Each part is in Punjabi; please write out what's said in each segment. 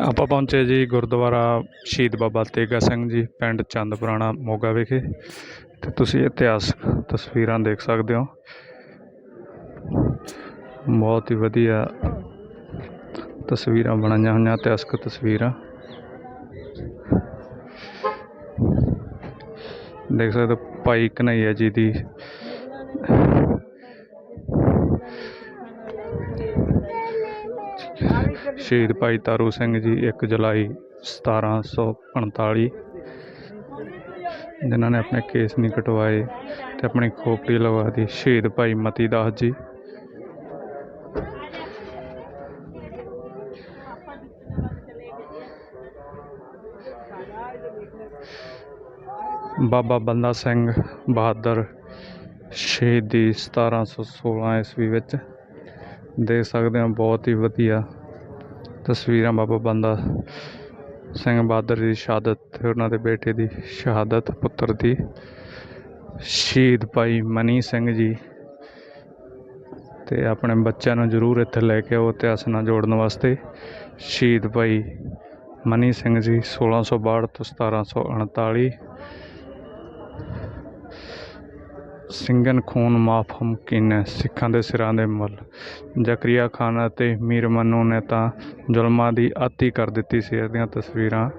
ਆਪਾਂ ਪਹੁੰਚੇ ਜੀ ਗੁਰਦੁਆਰਾ ਸ਼ਹੀਦ ਬਾਬਾ ਤੇਗਾ ਸਿੰਘ ਜੀ, ਪਿੰਡ ਚੰਦਪੁਰਾਣਾ ਮੋਗਾ ਵਿਖੇ। ਤੇ ਤੁਸੀਂ ਇਤਿਹਾਸਕ ਤਸਵੀਰਾਂ ਦੇਖ ਸਕਦੇ ਹੋ। ਬਹੁਤ ਹੀ ਵਧੀਆ ਤਸਵੀਰਾਂ ਬਣਾਈਆਂ ਹੋਈਆਂ, ਇਤਿਹਾਸਕ ਤਸਵੀਰਾਂ। ਦੇਖ ਸਕਦੇ ਹੋ, ਭਾਈ ਕਨ੍ਹਈਆ ਜੀ ਦੀ ਸ਼ਹੀਦ ਭਾਈ ਤਾਰੂ ਸਿੰਘ ਜੀ 1 ਜੁਲਾਈ 1745 ਜਿਨ੍ਹਾਂ ਨੇ ਆਪਣੇ ਕੇਸ ਨਹੀਂ ਕਟਵਾਏ ਤੇ ਆਪਣੀ ਖੋਪੜੀ ਲਗਵਾ ਦਿੱਤੀ, ਸ਼ਹੀਦ ਭਾਈ ਮਤੀ ਦਾਸ ਜੀ। ਬਾਬਾ ਬੰਦਾ ਸਿੰਘ ਬਹਾਦਰ ਸ਼ਹੀਦੀ 1716 ਈਸਵੀ ਵਿੱਚ ਦੇਖ ਸਕਦੇ ਹੋ, ਬਹੁਤ ਹੀ ਵਧੀਆ ਤਸਵੀਰਾਂ ਬਾਬਾ ਬੰਦਾ ਸਿੰਘ ਬਹਾਦਰ ਦੀ ਸ਼ਹਾਦਤ ਤੇ ਉਹਨਾਂ ਦੇ ਬੇਟੇ ਦੀ ਸ਼ਹਾਦਤ, ਪੁੱਤਰ ਦੀ ਸ਼ਹੀਦ ਭਾਈ ਮਨੀ ਸਿੰਘ ਜੀ ਤੇ ਆਪਣੇ ਬੱਚਿਆਂ ਨੂੰ ਜ਼ਰੂਰ ਇੱਥੇ ਲੈ ਕੇ ਆਓ ਇਤਿਹਾਸ ਨਾਲ ਜੋੜਨ ਵਾਸਤੇ। ਸ਼ਹੀਦ ਭਾਈ ਮਨੀ ਸਿੰਘ ਜੀ 1662 ਤੋਂ 1739 ਸਿੰਘਨ ਖੂਨ ਮਾਫ ਹਮਕਿਨ ਹੈ। ਸਿੱਖਾਂ ਦੇ ਸਿਰਾਂ ਦੇ ਮੁੱਲ। ਜ਼ਕਰੀਆ ਖਾਨ ਅਤੇ ਮੀਰ ਮਨੂ ਨੇ ਤਾਂ ਜ਼ੁਲਮਾਂ ਦੀ ਆਤੀ ਕਰ ਦਿੱਤੀ ਸੀ। ਇਹਦੀਆਂ ਤਸਵੀਰਾਂ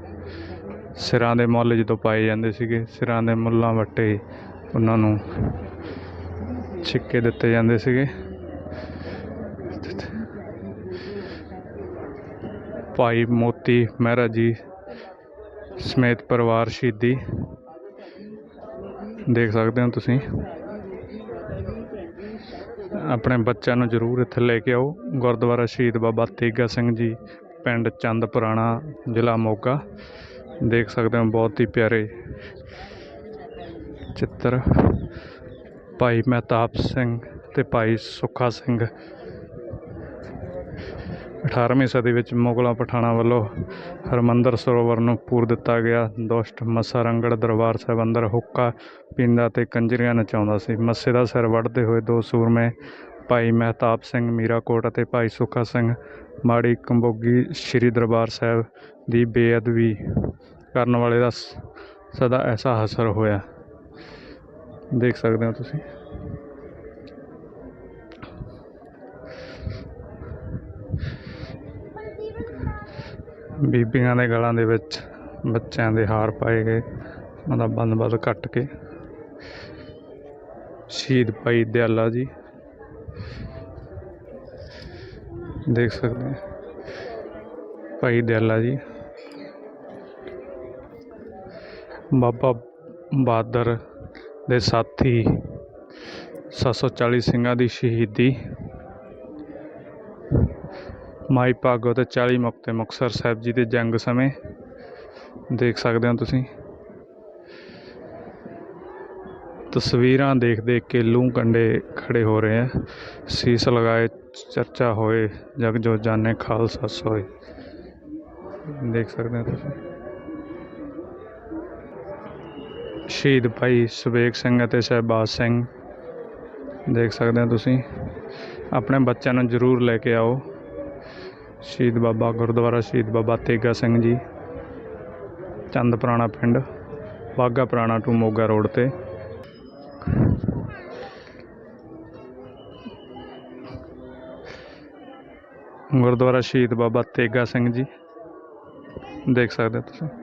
ਸਿਰਾਂ ਦੇ ਮੁੱਲ ਜਦੋਂ ਪਾਏ ਜਾਂਦੇ ਸੀਗੇ, ਸਿਰਾਂ ਦੇ ਮੁੱਲਾਂ ਵੱਟੇ ਉਹਨਾਂ ਨੂੰ ਛਿੱਕੇ ਦਿੱਤੇ ਜਾਂਦੇ ਸੀਗੇ। ਭਾਈ ਮੋਤੀ ਮਹਿਰਾ ਜੀ ਸਮੇਤ ਪਰਿਵਾਰ ਸ਼ਹੀਦੀ। ਦੇਖ ਸਕਦੇ ਹੋ ਤੁਸੀਂ। ਆਪਣੇ ਬੱਚਿਆਂ ਨੂੰ ਜ਼ਰੂਰ ਇੱਥੇ ਲੈ ਕੇ ਆਓ। ਗੁਰਦੁਆਰਾ ਸ਼ਹੀਦ ਬਾਬਾ ਤੇਗਾ ਸਿੰਘ ਜੀ, ਪਿੰਡ ਚੰਦ ਪੁਰਾਣਾ, ਜ਼ਿਲ੍ਹਾ ਮੋਗਾ। ਦੇਖ ਸਕਦੇ ਹੋ ਬਹੁਤ ਹੀ ਪਿਆਰੇ ਚਿੱਤਰ। ਭਾਈ ਮਹਿਤਾਬ ਸਿੰਘ ਤੇ ਭਾਈ ਸੁੱਖਾ ਸਿੰਘ 18ਵੀਂ ਸਦੀ ਵਿੱਚ ਮੁਗਲਾਂ ਪਠਾਣਾਂ ਵੱਲੋਂ ਹਰਮੰਦਰ ਸਰੋਵਰ ਨੂੰ ਪੂਰ ਦਿੱਤਾ ਗਿਆ। ਦੁਸ਼ਟ ਮੱਸਾ ਰੰਗੜ ਦਰਬਾਰ ਸਾਹਿਬ ਅੰਦਰ ਹੁੱਕਾ ਪੀਂਦਾ ਅਤੇ ਕੰਜਰੀਆਂ ਨਚਾਉਂਦਾ ਸੀ। ਮੱਸੇ ਦਾ ਸਿਰ ਵੱਢਦੇ ਹੋਏ ਦੋ ਸੂਰਮੇ, ਭਾਈ ਮਹਿਤਾਬ ਸਿੰਘ ਮੀਰਾਕੋਟ ਅਤੇ ਭਾਈ ਸੁੱਖਾ ਸਿੰਘ ਮਾੜੀ ਕੰਬੋਗੀ ਸ੍ਰੀ ਦਰਬਾਰ ਸਾਹਿਬ ਦੀ ਬੇਅਦਬੀ ਕਰਨ ਵਾਲੇ ਦਾ ਸਦਾ ਐਸਾ ਅਸਰ ਹੋਇਆ। ਦੇਖ ਸਕਦੇ ਹੋ ਤੁਸੀਂ। ਬੀਬੀਆਂ ਦੇ ਗਲਾਂ ਦੇ ਵਿੱਚ ਬੱਚਿਆਂ ਦੇ ਹਾਰ ਪਾਏ ਗਏ। ਉਹਦਾ ਬੰਦ-ਬੰਦ ਕੱਟ ਕੇ। ਸ਼ਹੀਦ ਭਾਈ ਦਿਆਲਾ ਜੀ। ਦੇਖ ਸਕਦੇ ਹੋ ਭਾਈ ਦਿਆਲਾ ਜੀ। ਬਾਬਾ ਬਹਾਦਰ ਦੇ ਸਾਥੀ 740 ਸਿੰਘਾਂ ਦੀ ਸ਼ਹੀਦੀ। ਮਾਈ ਭਾਗੋ ਤੇ 40 ਮੁਕਤੇ ਮੁਕਤਸਰ ਸਾਹਿਬ ਜੀ ਦੇ ਜੰਗ ਸਮੇਂ। ਦੇਖ ਸਕਦੇ ਹੋ ਤੁਸੀਂ। ਤਸਵੀਰਾਂ ਦੇਖ ਦੇਖ ਕੇ ਲੂੰ ਕੰਡੇ ਖੜੇ ਹੋ ਰਹੇ ਆ। ਸੀਸ ਲਗਾਏ, ਚਰਚਾ ਹੋਏ, ਜਗ ਜੋ ਜਾਣੇ ਖਾਲਸਾ ਸੋਏ। ਦੇਖ ਸਕਦੇ ਹੋ ਤੁਸੀਂ। ਸ਼ਹੀਦ ਭਾਈ ਸੁਬੇਗ ਸਿੰਘ ਅਤੇ ਸ਼ਹਿਬਾਜ਼ ਸਿੰਘ। ਦੇਖ ਸਕਦੇ ਹੋ ਤੁਸੀਂ। ਆਪਣੇ ਬੱਚਿਆਂ ਨੂੰ ਜ਼ਰੂਰ ਲੈ ਕੇ ਆਓ। ਸ਼ਹੀਦ ਬਾਬਾ ਗੁਰਦੁਆਰਾ ਸ਼ਹੀਦ ਬਾਬਾ ਤੇਗਾ ਸਿੰਘ ਜੀ, ਚੰਦ ਪੁਰਾਣਾ ਪਿੰਡ ਬਾਗਾ ਪੁਰਾਣਾ ਟੂ ਮੋਗਾ ਰੋਡ ਤੇ। ਗੁਰਦੁਆਰਾ ਸ਼ਹੀਦ ਬਾਬਾ ਤੇਗਾ ਸਿੰਘ ਜੀ, ਦੇਖ ਸਕਦੇ ਹੋ ਤੁਸੀਂ।